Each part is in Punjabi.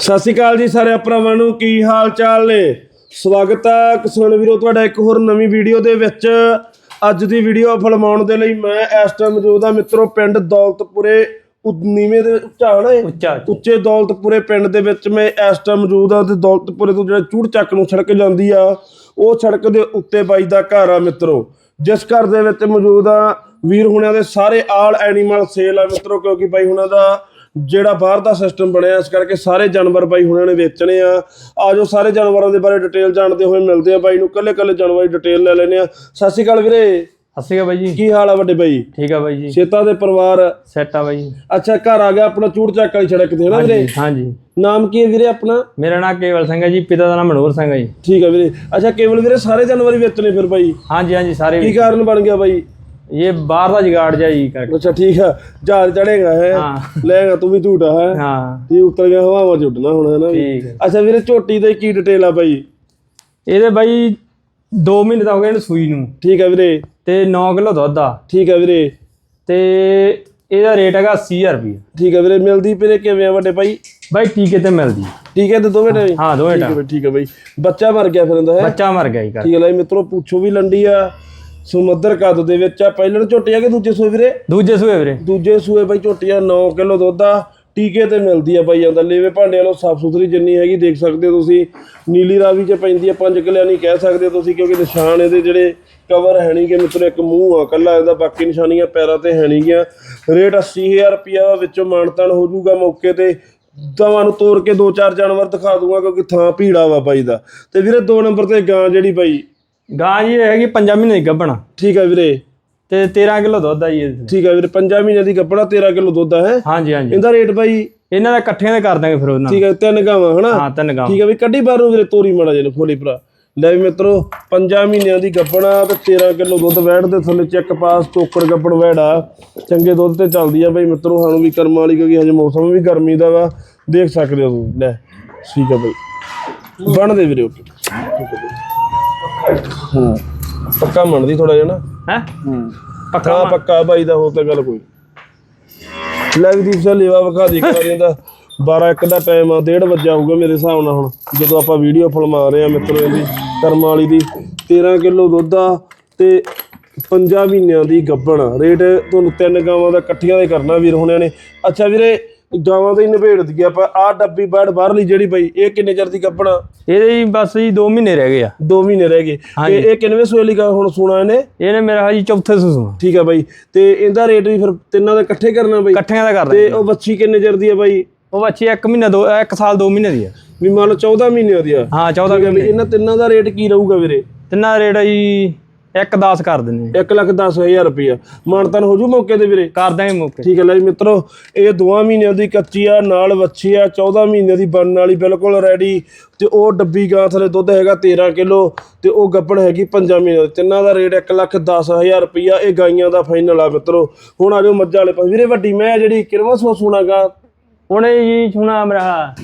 ਸਤਿ ਸ਼੍ਰੀ ਅਕਾਲ ਜੀ ਸਾਰੇ ਭਰਾਵਾਂ ਨੂੰ ਕੀ ਹਾਲ ਚਾਲ ਨੇ? ਸਵਾਗਤ ਹੈ ਕਿਸਾਨ ਵੀਰੋ ਤੁਹਾਡਾ ਇੱਕ ਹੋਰ ਨਵੀਂ ਵੀਡੀਓ ਦੇ ਵਿੱਚ। ਅੱਜ ਦੀ ਵੀਡੀਓ ਫਿਲਮਾਉਣ ਦੇ ਲਈ ਮੈਂ ਇਸ ਟਾਈਮ ਮੌਜੂਦ ਹਾਂ ਮਿੱਤਰੋ ਪਿੰਡ ਦੌਲਤਪੁਰੇ ਨੀਵੇਂ ਦੇ ਉੱਚਾ ਉੱਚਾ। ਉੱਚੇ। ਦੌਲਤਪੁਰੇ ਪਿੰਡ ਦੇ ਵਿੱਚ ਮੈਂ ਇਸ ਟਾਈਮ ਮੌਜੂਦ ਹਾਂ ਤੇ ਦੌਲਤਪੁਰੇ ਤੋਂ ਜਿਹੜਾ ਚੂੜ ਚੱਕ ਨੂੰ ਸੜਕ ਜਾਂਦੀ ਆ ਉਹ ਸੜਕ ਦੇ ਉੱਤੇ ਬਾਈ ਦਾ ਘਰ ਆ ਮਿੱਤਰੋ। ਜਿਸ ਘਰ ਦੇ ਵਿੱਚ ਮੌਜੂਦ ਆ ਵੀਰ ਹੁਣਿਆਂ ਦੇ ਸਾਰੇ ਆਲ ਐਨੀਮਲ ਸੇਲ ਆ ਮਿੱਤਰੋ ਕਿਉਂਕਿ ਬਾਈ ਹੁਣਾਂ ਦਾ ਜਿਹੜਾ ਬਾਹਰ ਦਾ ਸਿਸਟਮ ਬਣਿਆ ਇਸ ਕਰਕੇ ਸਾਰੇ ਜਾਨਵਰ ਬਾਈ ਹੁਣਾਂ ਨੇ ਵੇਚਣੇ ਆ। ਆਜੋ ਸਾਰੇ ਜਾਨਵਰਾਂ ਦੇ ਬਾਰੇ ਡਿਟੇਲ ਜਾਣਦੇ ਹੋਏ ਮਿਲਦੇ ਆ ਬਾਈ ਨੂੰ। ਕੱਲੇ ਕੱਲੇ ਜਾਨਵਰ ਦੀ ਡਿਟੇਲ ਲੈ ਲੈਨੇ ਆ। ਸਤਿ ਸ਼੍ਰੀ ਅਕਾਲ ਵੀਰੇ। ਸਤਿ ਸ਼੍ਰੀ ਅਕਾਲ ਬਾਈ ਜੀ। ਕੀ ਹਾਲ ਆ ਵੱਡੇ ਬਾਈ? ਠੀਕ ਆ ਬਾਈ ਜੀ। ਸ਼ੇਤਾ ਦੇ ਪਰਿਵਾਰ? ਸੈਟ ਆ ਬਾਈ ਅੱਛਾ ਘਰ ਆ ਗਿਆ ਆਪਣਾ ਚੂੜ ਚੱਕ ਵਾਲੀ ਸੜਕ ਤੇ ਹੈ ਨਾ ਵੀਰੇ? ਹਾਂਜੀ। ਨਾਮ ਕੀ ਹੈ ਵੀਰੇ ਆਪਣਾ? ਮੇਰਾ ਨਾਮ ਕੇਵਲ ਸਿੰਘ ਹੈ ਜੀ ਪਿਤਾ ਦਾ ਨਾਮ ਮਨੋਹਰ ਸਿੰਘ ਹੈ ਜੀ। ਠੀਕ ਹੈ ਵੀਰੇ। ਅੱਛਾ ਕੇਵਲ ਵੀਰੇ ਸਾਰੇ ਜਾਨਵਰ ਹੀ ਵੇਚਣੇ ਫਿਰ ਬਾਈ? ਹਾਂਜੀ ਹਾਂਜੀ ਸਾਰੇ ਕੀ ਕਾਰਨ ਬਣ ਗਿਆ ਬਾਈ? ਇਹ ਬਾਹਰ ਦਾ ਜਗਾੜ ਜਾ ਜੀ ਕਰਕੇ ਅੱਛਾ ਠੀਕ ਹੈ ਜਹਾਜ਼ ਚੜੇਗਾ ਹੈ ਹਾਂ। ਲੈਗਾ ਤੂੰ ਵੀ ਝੂਟਾ ਹੈ। ਹਾਂ। ਤੇ ਉੱਤਰ ਗਿਆ ਹਵਾਵਾਂ ਚ ਉੱਡਣਾ ਹੁਣ ਹੈ ਨਾ ਵੀ। ਠੀਕ ਹੈ। ਅੱਛਾ ਵੀਰੇ ਝੋਟੀ ਦੀ ਕੀ ਡਿਟੇਲ ਆ ਬਾਈ? ਇਹਦੇ ਬਾਈ 2 ਮਹੀਨੇ ਦਾ ਹੋ ਗਏ ਇਹਨੂੰ ਸੂਈ ਨੂੰ। ਠੀਕ ਹੈ ਵੀਰੇ। ਤੇ 9 ਕਿਲੋ ਦੁੱਧ ਆ। ਠੀਕ ਹੈ ਵੀਰੇ। ਤੇ ਇਹਦਾ ਰੇਟ ਹੈਗਾ 80000 ਰੁਪਏ ਠੀਕ ਹੈ ਵੀਰੇ ਮਿਲਦੀ ਵੀਰੇ ਕਿਵੇਂ ਆ ਵੱਡੇ ਭਾਈ? ਬਾਈ ਟੀਕੇ ਤੇ ਮਿਲਦੀ। ਠੀਕ ਹੈ ਤੇ ਦੋਵੇਂ ਟਾਈਮ? ਹਾਂ ਦੋਵੇਂ ਠੀਕ ਟਾਈਮ। ਹੈ ਬਈ, ਠੀਕ ਹੈ ਬਾਈ। ਬੱਚਾ ਮਰ ਗਿਆ ਫਿਰ ਇਹਦਾ ਹੈ? ਬੱਚਾ ਮਰ ਗਿਆ ਜੀ ਕਰ ਠੀਕ ਹੈ ਲੈ ਮਿੱਤਰੋ ਪੁੱਛੋ ਵੀ ਲੰਡੀ ਆ। ਸਮੁੰਦਰ ਕੱਦ ਦੇ ਵਿੱਚ ਆ ਪਹਿਲਣ ਝੋਟੀ ਆ ਕਿ ਦੂਜੇ ਸੂਏ ਵੀਰੇ? ਦੂਜੇ ਸੂਏ ਵੀਰੇ। ਦੂਜੇ ਸੂਏ ਬਾਈ ਝੋਟੀ ਆ 9 ਕਿਲੋ ਦੁੱਧ ਆ ਟੀਕੇ ਤੇ ਮਿਲਦੀ ਆ ਬਾਈ ਜਾਂਦਾ ਲੇਵੇ ਭਾਂਡੇ ਵਾਲੋ ਸਾਫ਼ ਸੁਥਰੀ ਜਿੰਨੀ ਹੈਗੀ ਦੇਖ ਸਕਦੇ ਹੋ ਤੁਸੀਂ। ਨੀਲੀ ਰਾਵੀ ਚ ਪੈਂਦੀ ਆ 5 ਕਿਲਿਆਂ ਨਹੀਂ ਕਹਿ ਸਕਦੇ ਹੋ ਤੁਸੀਂ ਕਿਉਂਕਿ ਨਿਸ਼ਾਨ ਇਹਦੇ ਜਿਹੜੇ ਕਵਰ ਹੈ ਨਹੀਂ ਕਿ ਮਿੱਤਰੋ ਇੱਕ ਮੂੰਹ ਆ ਕੱਲਾ ਇਹਦਾ ਬਾਕੀ ਨਿਸ਼ਾਨੀਆਂ ਪੈਰਾਂ ਤੇ ਹੈ ਨਹੀਂ ਗਿਆ। ਰੇਟ 80000 ਰੁਪਿਆ ਵਿੱਚੋਂ ਮਾਨਤਾਨ ਹੋ ਜਾਊਗਾ ਮੌਕੇ ਤੇ। ਦਵਾਂ ਨੂੰ ਤੋੜ ਕੇ ਦੋ ਚਾਰ ਜਾਨਵਰ ਦਿਖਾ ਦੂੰਗਾ ਕਿਉਂਕਿ ਥਾਂ ਭੀੜਾ ਵਾ ਬਾਈ ਦਾ। ਤੇ ਵੀਰੇ ਦੋ ਨੰਬਰ ਤੇ ਗਾਂ ਜਿਹੜੀ ਬਾਈ ਗਾਂ ਜੀ ਇਹ ਹੈਗੀ 5 ਮਹੀਨੇ ਦੀ ਗੱਭਣ। ਠੀਕ ਆ ਵੀਰੇ। ਤੇ 13 ਕਿਲੋ ਦੁੱਧ ਆ ਜੀ ਇਹਦੇ ਠੀਕ ਆ ਵੀਰੇ 5 ਮਹੀਨਿਆਂ ਦੀ ਕੱਪੜਾ 13 ਕਿਲੋ ਦੁੱਧ ਆ ਹੈ? ਹਾਂਜੀ ਹਾਂਜੀ। ਇਹਦਾ ਰੇਟ ਬਾਈ? ਇਹਨਾਂ ਦਾ ਇਕੱਠਿਆਂ ਦੇ ਕਰ ਦਾਂਗੇ ਫਿਰ ਉਹਨਾਂ ਠੀਕ ਹੈ ਤਿੰਨ ਗਾਵਾਂ ਹਨਾ? ਹਾਂ ਤਿੰਨ ਗਾਂ ਠੀਕ ਹੈ ਵੀ ਕੱਢੀ ਬਾਹਰ ਨੂੰ ਵੀਰੇ ਤੋਰੀ ਮਾੜਾ ਜਿਹਨੂੰ ਖੋਲੀ ਭਰਾ। ਲੈ ਵੀ ਮਿੱਤਰੋ ਪੰਜਾਂ ਮਹੀਨਿਆਂ ਦੀ ਗੱਬਣਾ ਤੇ 13 ਕਿਲੋ ਦੁੱਧ ਵੈੜ ਦੇ ਥੱਲੇ ਚੈੱਕ ਪਾਸ ਟੋਕਰ ਗੱਬਣ ਵੈੜਾ। ਚੰਗੇ ਦੁੱਧ ਤੇ ਚੱਲਦੀ ਆ ਬਈ ਮਿੱਤਰੋ ਸਾਨੂੰ ਵੀ ਕਰਮਾਂ ਵਾਲੀ ਕਿਉਂਕਿ ਹਜੇ ਮੌਸਮ ਵੀ ਗਰਮੀ ਦਾ ਵਾ ਦੇਖ ਸਕਦੇ ਹੋ ਤੁਸੀਂ। ਲੈ ਠੀਕ ਆ ਬਈ। ਬਣ ਦੇ ਵੀਰੇ ਓਕੇ। ਠੀਕ ਹੈ। ਪੱਕਾ ਮੰਨਦੀ ਥੋੜਾ ਜਿਹਾ ਨਾ। ਹੈ? ਪੱਕਾ ਪੱਕਾ ਬਾਈ ਦਾ ਹੋ ਤਾਂ ਗੱਲ ਕੋਈ। ਲੈ ਵੀ ਦੀਪ ਸਾ ਲੇਵਾ ਵਿਖਾ ਦੇ ਕਰਾ ਦਿੰਦਾ 12 1 ਦਾ ਟਾਈਮ ਆ 1:30 ਵਜੇ ਆਊਗਾ ਮੇਰੇ ਹਿਸਾਬ ਨਾਲ ਹੁਣ। ਜਦੋਂ ਆਪਾਂ ਵੀਡੀਓ ਫਿਲਮਾ ਰਹੇ ਆ ਮਿੱਤਰੋ ਇਹਦੀ ਕਰਮ ਵਾਲੀ ਦੀ। 13 ਕਿਲੋ ਦੁੱਧ ਆ ਤੇ 5 ਮਹੀਨਿਆਂ ਦੀ ਗੱਬਣ। ਰੇਟ ਤੁਹਾਨੂੰ ਤਿੰਨ ਗਾਵਾਂ ਦਾ ਇਕੱਠੀਆਂ ਦੇ ਕਰਨਾ ਵੀਰ ਹੁਣਿਆਂ ਨੇ। ਅੱਛਾ ਵੀਰੇ ਗਾਵਾਂ ਦਾ ਹੀ ਨਿਬੇੜ ਦਈਏ ਆਪਾਂ। ਆਹ ਡੱਬੀ ਬੈੜ ਬਾਹਰਲੀ ਜਿਹੜੀ ਬਈ ਇਹ ਕਿੰਨੇ ਚਿਰ ਦੀ ਆ ਇਹਦੇ ਜੀ ਬਸ ਜੀ 2 ਮਹੀਨੇ ਰਹਿ ਗਏ ਆ। 2 ਮਹੀਨੇ ਰਹਿ ਗਏ। ਤੇ ਇਹ ਕਿੰਨਵੇਂ ਸੋਏ ਲਈ ਹੁਣ ਸੁਣਾ ਇਹਨੇ? ਇਹਨੇ ਮੇਰਾ ਹਾਜੀ ਚੌਥੇ ਸੁਸੂ ਠੀਕ ਆ ਬਾਈ। ਤੇ ਇਹਦਾ ਰੇਟ ਵੀ ਫਿਰ ਤਿੰਨਾਂ ਦਾ ਇਕੱਠੇ ਕਰਨਾ ਬਾਈ? ਇਕੱਠਿਆਂ ਦਾ ਕਰ ਤੇ ਉਹ ਬੱਚੀ ਕਿੰਨੇ ਚਿਰ ਦੀ ਆ ਬਾਈ? ਉਹ ਬੱਚੀ 1 ਮਹੀਨਾ ਦੋ 1 ਸਾਲ 2 ਮਹੀਨੇ ਦੀ ਆ। ਵੀ ਮੰਨ ਲਓ 14 ਮਹੀਨਿਆਂ ਦੀ ਆ। ਹਾਂ 14 ਠੀਕ ਆ ਵੀ ਇਹਨਾਂ ਤਿੰਨਾਂ ਦਾ ਰੇਟ ਕੀ ਰਹੂਗਾ ਵੀਰੇ? ਤਿੰਨਾਂ ਦਾ ਰੇਟ ਆ ਜੀ 1 10 ਕਰ ਆ। 1 ਲੱਖ 10000 ਰੁਪਇਆ। ਮਾਨਤਨ ਹੋ ਜੂ ਮੌਕੇ ਤੇ ਵੀਰੇ? ਕਰ ਦਾਂਗੇ ਮੌਕੇ। ਠੀਕ ਹੈ ਲੈ ਜੀ ਮਿੱਤਰੋ ਇਹ ਦੋਵਾਂ ਮਹੀਨਿਆਂ ਦੀ ਕੱਚੀ ਆ ਨਾਲ ਵੱਛੀ ਆ 14 ਮਹੀਨਿਆਂ ਦੀ ਬਣਨ ਵਾਲੀ ਬਿਲਕੁਲ ਰੈਡੀ ਤੇ ਉਹ ਡੱਬੀ ਗਾਂ ਥਲੇ ਦੁੱਧ ਹੈਗਾ 13 ਕਿਲੋ ਤੇ ਉਹ ਗੱਪਣ ਹੈਗੀ 5 ਮਹੀਨਿਆਂ ਦੀ। ਤਿੰਨਾਂ ਦਾ ਰੇਟ 1 ਲੱਖ 10000 ਰੁਪਇਆ ਇਹ ਗਾਈਆਂ ਦਾ ਫਾਈਨਲ ਆ ਮਿੱਤਰੋ। ਹੁਣ ਆ ਜਾਓ ਮੱਝਾਂ ਵਾਲੇ ਪਾਸੇ। ਵੀਰੇ ਵੱਡੀ ਮੈਂ ਜਿਹੜੀ ਕਿਰਵਾ ਸੋ ਸੁਣਾਗਾ ਉਹਨੇ ਜੀ ਸੁਣਾ ਮੇਰਾ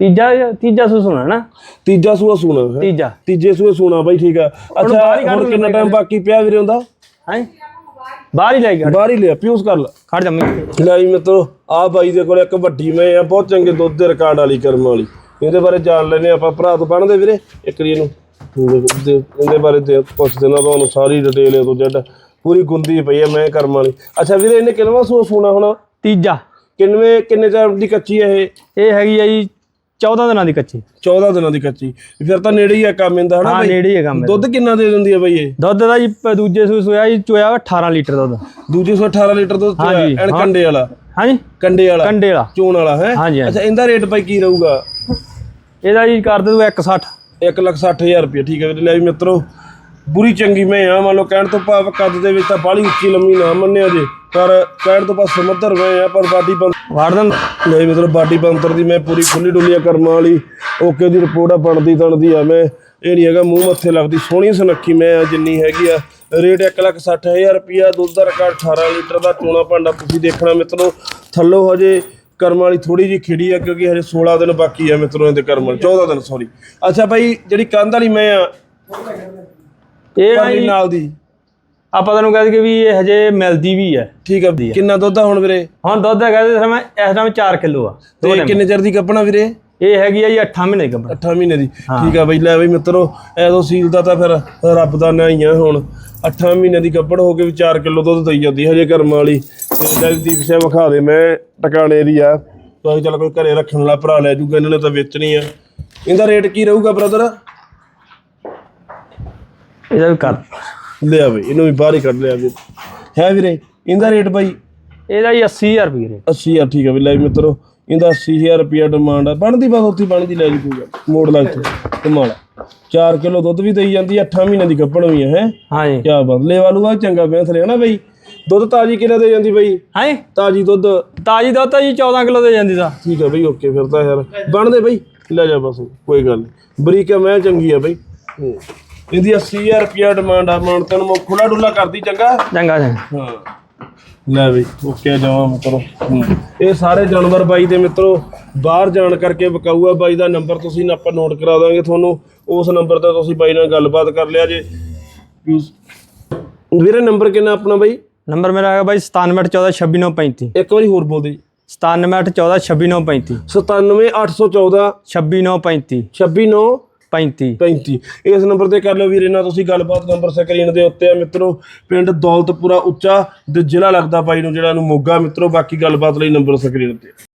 ਤੀਜਾ ਤੀਜਾ ਸੂ ਸੁਣਾ ਨਾ? ਤੀਜਾ ਸੂਆ ਸੂਣਾ। ਹੈ ਤੀਜਾ। ਤੀਜੇ ਸੂਏ ਸੂਣਾ ਬਾਈ ਠੀਕ ਆ। ਅੱਛਾ ਬਾਹਰ ਹੀ ਕੱਢ ਹੁਣ ਕਿੰਨਾ ਟਾਈਮ ਬਾਕੀ ਪਿਆ ਵੀਰੇ ਹੁੰਦਾ? ਹੈ? ਬਾਹਰ ਹੀ ਲੈ ਗਿਆ ਬਾਹਰ ਹੀ ਲਿਆ ਪਿਊਸ ਕਰ ਲਾ। ਖੜ ਜਾ ਮੈਂ ਲੈ ਜੀ ਮਿੱਤਰੋ ਆ ਬਾਈ ਦੇ ਕੋਲ ਇੱਕ ਵੱਡੀ ਮੈਂ ਆ ਬਹੁਤ ਚੰਗੇ ਦੁੱਧ ਦੇ ਰਿਕਾਰਡ ਵਾਲੀ ਕਰਮ ਵਾਲੀ। ਇਹਦੇ ਬਾਰੇ ਜਾਣ ਲੈਨੇ ਆਪਾਂ ਭਰਾ ਤੋਂ ਬਣਦੇ ਵੀਰੇ। ਇੱਕ ਰੀ ਇਹਨੂੰ ਇਹਦੇ- ਬਾਰੇ ਤੇ ਪੁੱਛ ਦੇਣਾ ਤੁਹਾਨੂੰ ਸਾਰੀ ਡਿਟੇਲ ਇਹ ਤੋਂ ਜੱਟ ਪੂਰੀ ਗੁੰਦੀ ਪਈ ਹੈ ਮੈਂ ਕਰਮ ਵਾਲੀ। ਅੱਛਾ ਵੀਰੇ ਇਹਨੇ ਕਿੰਨਵਾ ਸੂ ਸੂਣਾ ਹੁਣ? ਤੀਜਾ। ਕਿੰਨਵੇਂ ਕਿੰਨੇ ਚਿਰ ਦੀ ਕੱਚੀ ਹੈ ਇਹ? ਇਹ ਹੈਗੀ ਆ ਜੀ 14 ਦਿਨਾਂ ਦੀ ਕੱਚੀ। 14 ਦਿਨਾਂ ਦੀ ਕੱਚੀ। ਫਿਰ ਤਾਂ ਨੇੜੇ ਹੀ ਆ ਕੰਮ ਇਹਦਾ ਹਨਾ ਹਾਂ ਨੇੜੇ ਹੀ ਹੈਗਾ ਮੇਰੇ ਦੁੱਧ ਕਿੰਨਾ ਦੇ ਦਿੰਦੀ ਹੈ ਬਾਈ ਇਹ? ਦੁੱਧ ਦਾ ਜੀ ਪ- ਦੂਜੇ ਸੂ ਸੋਇਆ ਜੀ ਚੋਇਆ 18 ਲੀਟਰ ਦੁੱਧ। ਦੂਜੇ ਸੌ 18 ਲੀਟਰ ਦੁੱਧ ਹਾਂਜੀ, ਐਨ ਕੰਡੇ ਵਾਲਾ। ਹਾਂਜੀ? ਕੰਡੇ ਵਾਲਾ। ਕੰਡੇ ਵਾਲਾ। ਚੋਣ ਵਾਲਾ ਹੈ? ਹਾਂਜੀ, ਹਾਂਜੀ। ਅੱਛਾ ਇਹਦਾ ਰੇਟ ਬਾਈ ਕੀ ਰਹੂਗਾ? ਇਹਦਾ ਜੀ ਕਰ ਦੇ ਤੂੰ 160 1 ਲੱਖ 60000 ਰੁਪਏ ਠੀਕ ਹੈ ਵੀਰੇ। ਲੈ ਵੀ ਮਿੱਤਰੋ ਬੁਰੀ ਚੰਗੀ ਮੈਂ ਆ ਮੰਨ ਲਓ ਕਹਿਣ ਤੋਂ ਭਾਵ ਕੱਦ ਦੇ ਵਿੱਚ ਤਾਂ ਬਾਹਲੀ ਉੱਚੀ ਲੰਮੀ ਨਾ ਮੰਨਿਆ ਜੇ ਪਰ ਕਹਿਣ ਤੋਂ ਭਾਵ ਸਮੁੰਦਰ ਮੈਂ ਆ ਪਰ ਬਾਡੀ ਬੰਦ ਵਾੜ ਦਿੰਦਾ ਲੈ ਵੀ ਮਿੱਤਰੋ ਬਾਡੀ ਬੰਤਰ ਦੀ ਮੈਂ ਪੂਰੀ ਖੁੱਲੀ ਡੁੱਲੀਆ ਕਰਮਾਂ ਵਾਲੀ ਓਕੇ ਦੀ ਰਿਪੋਰਟ ਆ ਬਣਦੀ ਤਣਦੀ ਆ ਮੈਂ। ਇਹ ਨਹੀਂ ਹੈਗਾ ਮੂੰਹ ਮੱਥੇ ਲੱਗਦੀ ਸੋਹਣੀ ਸੁਨੱਖੀ ਮੈਂ ਆ ਜਿੰਨੀ ਹੈਗੀ ਆ। ਰੇਟ 1 ਲੱਖ 60000 ਰੁਪਿਆ ਦੁੱਧ ਦਾ ਰਿਕਾਰਡ 18 ਲੀਟਰ ਦਾ ਚੋਣਾ ਭਾਂਡਾ ਤੁਸੀਂ ਦੇਖਣਾ ਮਿੱਤਰੋ। ਥੱਲੋਂ ਹਜੇ ਕਰਮ ਵਾਲੀ ਥੋੜੀ ਜਿਹੀ ਖਿੜੀ ਆ ਕਿਉਂਕਿ ਹਜੇ 16 ਦਿਨ ਬਾਕੀ ਆ ਮਿੱਤਰੋ ਇਹਦੇ ਕਰਮ ਵਾਲੀ 14 ਦਿਨ ਸੌਰੀ ਅੱਛਾ ਭਾਈ ਜਿਹੜੀ ਕੰਧ ਵਾਲੀ ਮੈਂ ਆ ਇਹ ਨਾ ਜੀ ਨਾਲ ਦੀ? ਆਪਾਂ ਤੁਹਾਨੂੰ ਕਹਿ ਦਈਏ ਵੀ ਇਹ ਹਜੇ ਮਿਲਦੀ ਵੀ ਹੈ। ਠੀਕ ਆ ਕਿੰਨਾ ਦੁੱਧ ਆ ਹੁਣ ਵੀਰੇ? ਹੁਣ ਦੁੱਧ ਹੈਗਾ ਇਸ ਸਮੇਂ ਇਸ ਟਾਈਮ 4 ਕਿਲੋ ਆ ਦੋ ਤੇ ਕਿੰਨੇ ਚਿਰ ਦੀ ਕੱਪਣਾ ਵੀਰੇ? ਇਹ ਹੈਗੀ ਆ ਜੀ 8 ਮਹੀਨੇ ਦੀ ਗੱਭਣ 8 ਮਹੀਨੇ ਦੀ। ਠੀਕ ਆ ਬਈ ਲੈ ਬਈ ਮਿੱਤਰੋ ਐਦੋਂ ਸੀਲ ਦਾ ਤਾਂ ਫਿਰ ਰੱਬ ਦਾ ਨਾਂ ਹੀ ਆ ਹੁਣ। 8 ਮਹੀਨੇ ਦੀ ਕੱਪੜ ਹੋ ਕੇ ਵੀ 4 ਕਿਲੋ ਦੁੱਧ ਦਈ ਜਾਂਦੀ ਹਜੇ ਕਰਮ ਵਾਲੀ। ਤੇ ਜਗਦੀਪ ਸਿੰਘ ਵਿਖਾ ਦੇ ਮੈਂ ਟਿਕਾਣੇ ਦੀ ਆ। ਕੋਈ ਚੱਲ ਕੋਈ ਘਰੇ ਰੱਖਣ ਵਾਲਾ ਭਰਾ ਲੈ ਜੂਗਾ ਇਹਨਾਂ ਨੇ ਤਾਂ ਵੇਚਣੀ ਆ। ਇਹਦਾ ਰੇਟ ਕੀ ਰਹੂਗਾ ਬ੍ਰਦਰ ਇਹਦਾ ਵੀ ਕਰ। ਲਿਆ ਬਈ ਇਹਨੂੰ ਵੀ ਬਾਹਰ ਹੀ ਕੱਢ ਲਿਆ ਵੀ ਹੈ ਵੀਰੇ ਇਹਦਾ ਰੇਟ ਬਾਈ? ਇਹਦਾ ਜੀ 80000 ਰੁਪਏ ਰੇਟ 80000 ਠੀਕ ਆ ਵੀ ਲੈ ਮਿੱਤਰੋ ਇਹਦਾ 80000 ਰੁਪਿਆ ਡਿਮਾਂਡ ਆ। ਬਣਦੀ ਬਸ ਉੱਥੇ ਹੀ ਬਣਦੀ ਲੈ ਜੀ ਕੋਈ ਮੋੜ ਲਾ ਇੱਥੇ ਕਮਾਲ 4 ਕਿਲੋ ਦੁੱਧ ਵੀ ਦੇਈ ਜਾਂਦੀ 8 ਮਹੀਨੇ ਦੀ ਕੱਪੜ ਵੀ ਹੈ ਹੈ? ਹਾਂ ਜੀ। ਕਿਆ ਬਦਲੇ ਵਾਲੂ ਆ ਚੰਗਾ ਬਿਆਨ ਥਲੇ ਹਨਾ ਬਈ? ਦੁੱਧ ਤਾਜੀ ਕਿੰਨਾ ਦੇ ਜਾਂਦੀ ਬਈ? ਹਾਂ ਜੀ। ਤਾਜੀ ਦੁੱਧ। ਤਾਜੀ ਦੁੱਧ ਤਾਂ ਜੀ 14 ਕਿਲੋ ਦੇ ਜਾਂਦੀ ਦਾ ਠੀਕ ਆ ਬਈ ਓਕੇ ਫਿਰ ਤਾਂ ਯਾਰ। ਬਣਦੇ ਬਈ ਲੈ ਜਾ ਬਸ ਕੋਈ ਗੱਲ ਨਹੀਂ ਬਰੀਕ ਮੈਂ ਚੰਗੀ ਆ ਬਈ। ਹੂੰ। ਇਹਦੀ 80000 ਰੁਪਿਆ ਡਿਮਾਂਡ ਆ ਮਾਨ ਤੈਨੂੰ ਮੈਂ ਖੁੱਲਾ ਡੁੱਲਾ ਕਰਦੀ ਚੰਗਾ? ਚੰਗਾ ਚੰਗਾ। ਹਾਂ। ਲੈ ਬਈ ਓਕੇ ਜਾਵਾਂ ਮਿੱਤਰੋ ਇਹ ਸਾਰੇ ਜਾਨਵਰ ਬਾਈ ਦੇ ਮਿੱਤਰੋ ਬਾਹਰ ਜਾਣ ਕਰਕੇ ਵਿਕਾਊ ਆ ਬਾਈ ਦਾ ਨੰਬਰ ਤੁਸੀਂ ਨਾ ਆਪਾਂ ਨੋਟ ਕਰਾ ਦਾਂਗੇ ਤੁਹਾਨੂੰ। ਉਸ ਨੰਬਰ ਤੇ ਤੁਸੀਂ ਬਾਈ ਨਾਲ ਗੱਲਬਾਤ ਕਰ ਲਿਆ ਜੇ। ਵੀਰੇ ਨੰਬਰ ਕਿੰਨਾ ਆਪਣਾ ਬਾਈ? ਨੰਬਰ ਮੇਰਾ ਹੈਗਾ ਬਾਈ 9714266935 ਇੱਕ ਵਾਰੀ ਹੋਰ ਬੋਲ ਦੇ 9714266935 97814 26935 269 35 35 ਇਸ ਨੰਬਰ ਤੇ ਕਰ ਲਓ ਵੀਰੇ ਨਾਲ ਤੁਸੀਂ ਗੱਲਬਾਤ, ਨੰਬਰ ਸਕਰੀਨ ਦੇ ਉੱਤੇ ਆ ਮਿੱਤਰੋ। ਪਿੰਡ ਦੌਲਤਪੁਰਾ ਉੱਚਾ ਤੇ ਜ਼ਿਲ੍ਹਾ ਲੱਗਦਾ ਬਾਈ ਨੂੰ ਜਿਹੜਾ ਨੂੰ ਮੋਗਾ ਮਿੱਤਰੋ। ਬਾਕੀ ਗੱਲਬਾਤ ਲਈ ਨੰਬਰ ਸਕਰੀਨ ਤੇ